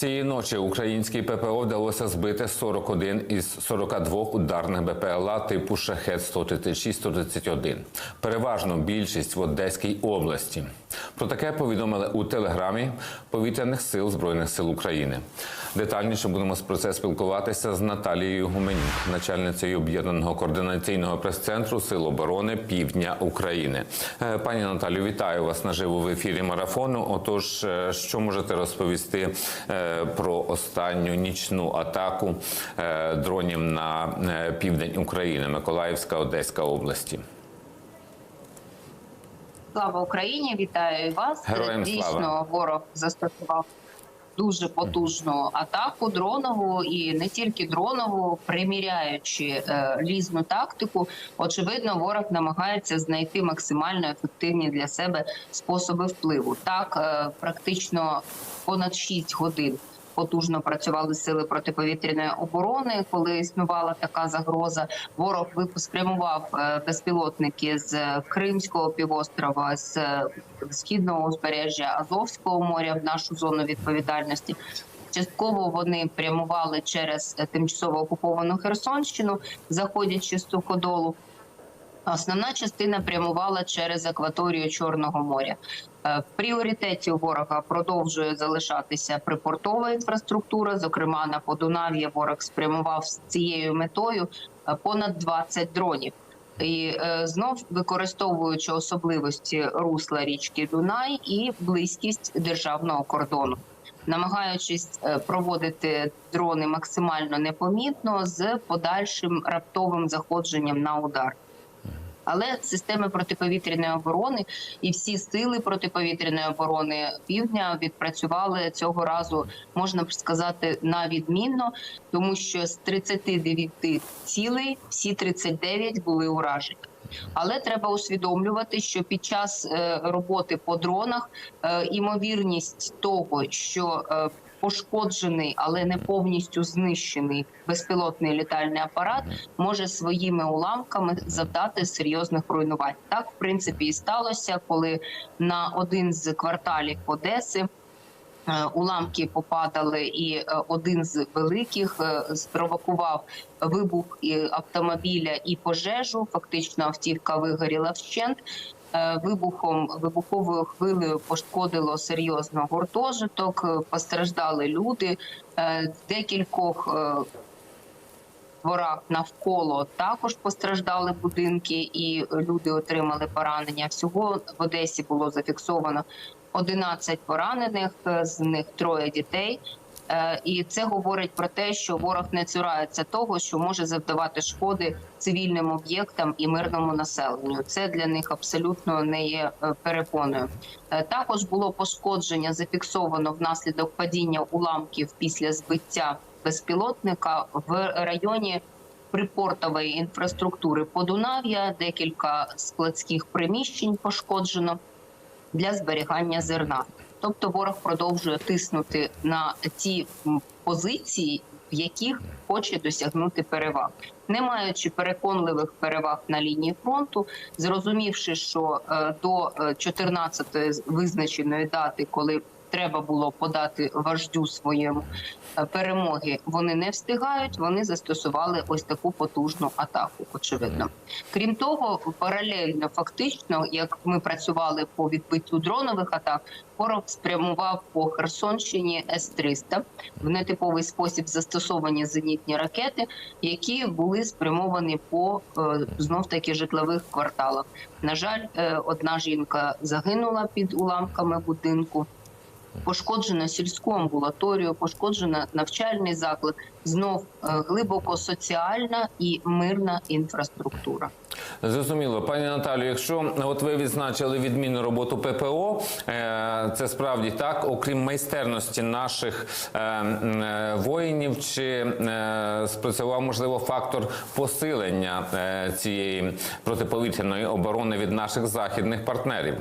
Цієї ночі українській ППО вдалося збити 41 із 42 ударних БПЛА типу шахет 136-131. Переважно більшість в Одеській області. Про таке повідомили у телеграмі повітряних сил збройних сил України. Детальніше будемо про це спілкуватися з Наталією Гуменюк, начальницею об'єднаного координаційного прес-центру Сил оборони Півдня України. Е, Пані Наталію, вітаю вас наживо в ефірі марафону. Отож, е, що можете розповісти е, про останню нічну атаку дронів на південь України, Миколаївська, Одеська області? Слава Україні! Вітаю вас. Героям Дійсно, слава. ворог застосував дуже потужну атаку дронову і не тільки дронову, приміряючи е, різну тактику. Очевидно, ворог намагається знайти максимально ефективні для себе способи впливу. Так, е, практично понад 6 годин. Потужно працювали сили протиповітряної оборони, коли існувала така загроза. Ворог спрямував е, безпілотники з Кримського півострова, з е, східного узбережжя Азовського моря в нашу зону відповідальності. Частково вони прямували через е, тимчасово окуповану Херсонщину, заходячи з суходолу. Основна частина прямувала через акваторію Чорного моря. Е, В пріоритеті ворога продовжує залишатися припортова інфраструктура. Зокрема, на Подунав'я ворог спрямував з цією метою е, понад 20 дронів. І е, знов використовуючи особливості русла річки Дунай і близькість державного кордону, намагаючись проводити дрони максимально непомітно з подальшим раптовим заходженням на удар. Але системи протиповітряної оборони і всі сили протиповітряної оборони півдня відпрацювали цього разу, можна б сказати, на відмінно, тому що з 39 цілей всі 39 були уражені. Але треба усвідомлювати, що під час е, роботи по дронах е, імовірність того, що е, пошкоджений, але не повністю знищений безпілотний літальний апарат може своїми уламками завдати серйозних руйнувань. Так, в принципі, і сталося, коли на один з кварталів Одеси. Е, Уламки попадали, і е, один з великих е, спровокував вибух автомобіля і пожежу. Фактично, автівка вигоріла вщент. Вибухом вибуховою хвилею пошкодило серйозно гуртожиток, постраждали люди. Декількох дворах навколо також постраждали будинки, і люди отримали поранення. Всього в Одесі було зафіксовано 11 поранених, е, з них троє дітей. Е, І це говорить про те, що ворог не цурається того, що може завдавати шкоди цивільним об'єктам і мирному населенню. Це для них абсолютно не є е, перепоною. Також було пошкодження зафіксовано внаслідок падіння уламків після збиття безпілотника в районі припортової інфраструктури Подунав'я. Декілька складських приміщень пошкоджено для зберігання зерна. Тобто ворог продовжує тиснути на ті позиції, в яких хоче досягнути переваг, не маючи переконливих переваг на лінії фронту, зрозумівши, що е, до 14-ї визначеної дати, коли треба було подати вождю своєму е, перемоги, вони не встигають. Вони застосували ось таку потужну атаку. Очевидно, крім того, паралельно фактично, як ми працювали по відбиттю дронових атак, ворог спрямував по Херсонщині С-300 в нетиповий спосіб застосовані зенітні ракети, які були спрямовані по е, знов таки житлових кварталах. На жаль, е, одна жінка загинула під уламками будинку. Пошкоджено сільську амбулаторію, пошкоджено навчальний заклад, знов е, глибоко соціальна і мирна інфраструктура. Зрозуміло, пані Наталію, якщо от ви відзначили відмінну роботу ППО, е, це справді так, окрім майстерності наших е, воїнів, чи спрацював можливо фактор посилення цієї протиповітряної оборони від наших західних партнерів?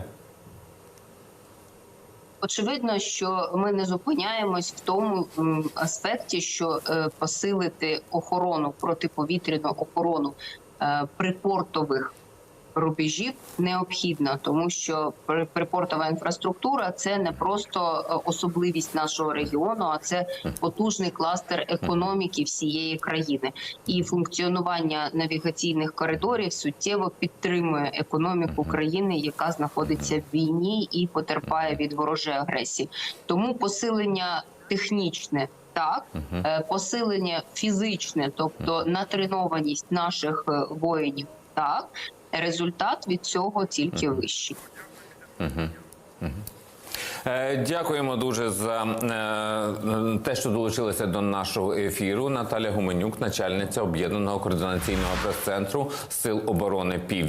Очевидно, що ми не зупиняємось в тому аспекті, що е, посилити охорону протиповітряну охорону е, припортових рубежів необхідно, тому що при- припортова інфраструктура це не просто е, особливість нашого регіону, а це потужний кластер економіки всієї країни. І функціонування навігаційних коридорів суттєво підтримує економіку країни, яка знаходиться в війні і потерпає від ворожої агресії. Тому посилення технічне. Так, Е, посилення фізичне, тобто натренованість наших е, воїнів, так результат від цього тільки вищий. Е, Дякуємо дуже за е, те, що долучилися до нашого ефіру. Наталя Гуменюк, начальниця об'єднаного координаційного прес-центру Сил оборони Півдня.